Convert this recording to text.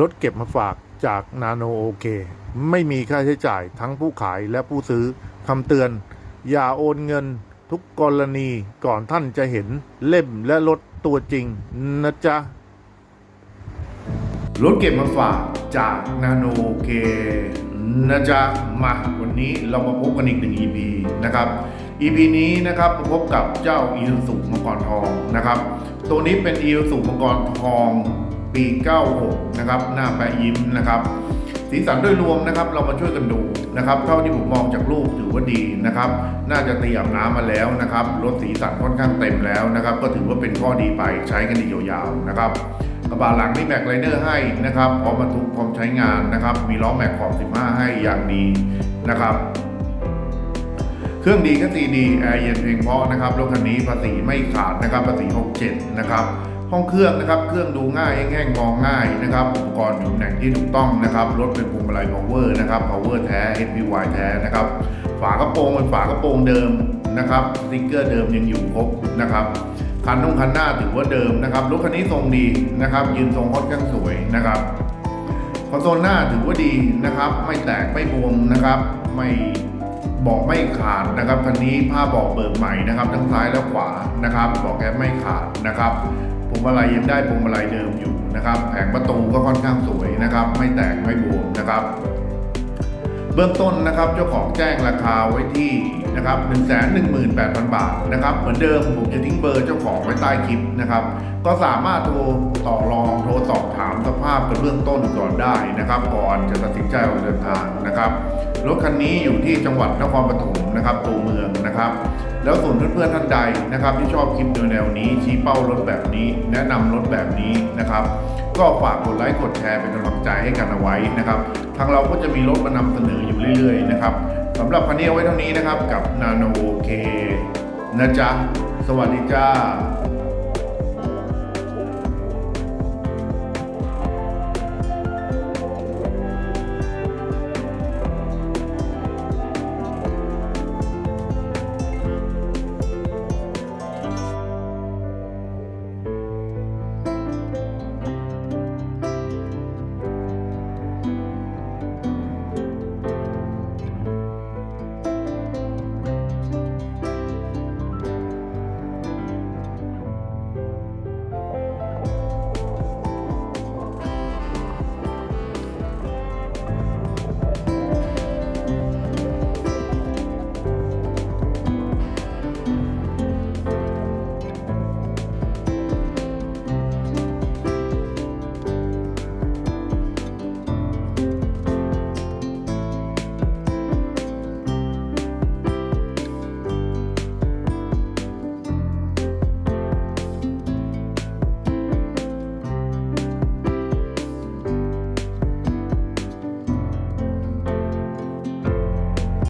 รถเก็บมาฝากจากนาโนโอเค ไม่มีค่าใช้จ่ายทั้งผู้ขายและผู้ซื้อคำเตือน อย่าโอนเงินทุกกรณีก่อนท่านจะเห็นเล่มและรถตัวจริงนะจ๊ะ รถเก็บมาฝากจากนาโนโอเคนะจ๊ะ มาวันนี้เรามาพบกันอีกหนึ่ง EP นะครับ EP นี้นะครับมพบกับเจ้าอีสุมังกรทองนะครับ ตัวนี้เป็นอีสุมังกรทอง ปี 96 นะครับ หน้าแปะยิ้มนะครับ สีสันโดยรวมนะครับ เรามาช่วยกันดูนะครับ เท่าที่ผมมองจากรูปถือว่าดีนะครับ น่าจะตีอาบน้ำมาแล้วนะครับ รถสีสันค่อนข้างเต็มแล้วนะครับ ก็ถือว่าเป็นข้อดีไปใช้กันอีกยาวๆนะครับกระบะหลังมีแม็กไลเนอร์ให้นะครับพร้อมบรรทุกพร้อมใช้งานนะครับ มีล้อแม็กขอบ 15 ให้อย่างดีนะครับ เครื่องดีก็สีดีแอร์เย็นเพลงเพราะนะครับรถคันนี้ภาษีไม่ขาดนะครับภาษี 67 นะครับ ห้องเครื่องนะครับ เครื่องดูง่ายแห้งๆมองง่ายนะครับ อุปกรณ์อยู่ตำแหน่งที่ถูกต้องนะครับ รถเป็นพวงมาลัย power นะครับ power แท้ HPY แท้นะครับ ฝากระโปรงเป็นฝากระโปรงเดิมนะครับ สติ๊กเกอร์เดิมยังอยู่ครบนะครับ คันนุ่งคันหน้าถือว่าเดิมนะครับ รถคันนี้ทรงดีนะครับ ยืนทรงค่อนข้างสวยนะครับคอนโซลหน้าถือว่าดีนะครับ ไม่แตกไม่บวมนะครับ ไม่บอกไม่ขาดนะครับคันนี้ผ้าบอกเบิกใหม่นะครับ ทั้งซ้ายและขวานะครับ บอกแกไม่ขาดนะครับ พวงมาลัยยังได้พวงมาลัยเดิมอยู่นะครับแผงประตูก็ค่อนข้างสวยนะครับ ไม่แตกไม่บวมนะครับ เบื้องต้นนะครับเจ้าของแจ้งราคาไว้ที่นะครับ 1 1 8 0 0 0 บาทนะครับ เหมือนเดิมผมจะทิ้งเบอร์เจ้าของไว้ใต้คลิปนะครับ ก็สามารถโทรต่อรองโทรสอบถามสภาพกันเบื้องต้นก่อนได้นะครับ ก่อนจะตัดสินใจออกเดินทางนะครับรถคันนี้อยู่ที่จังหวัดนครปฐมนะครับตัวเมืองนะครับ แล้วส่วนเพื่อนๆท่านใดนะครับ ที่ชอบคลิปแนวนี้ ชี้เป้ารถแบบนี้ แนะนำรถแบบนี้นะครับ ก็ฝากกดไลค์กดแชร์เป็นกำลังใจให้กันเอาไว้นะครับ ทางเราก็จะมีรถมานำเสนออยู่เรื่อยๆนะครับสำหรับคันนี้เอาไว้เท่านี้นะครับกับนาโนโอเคนะจ๊ะสวัสดีจ้า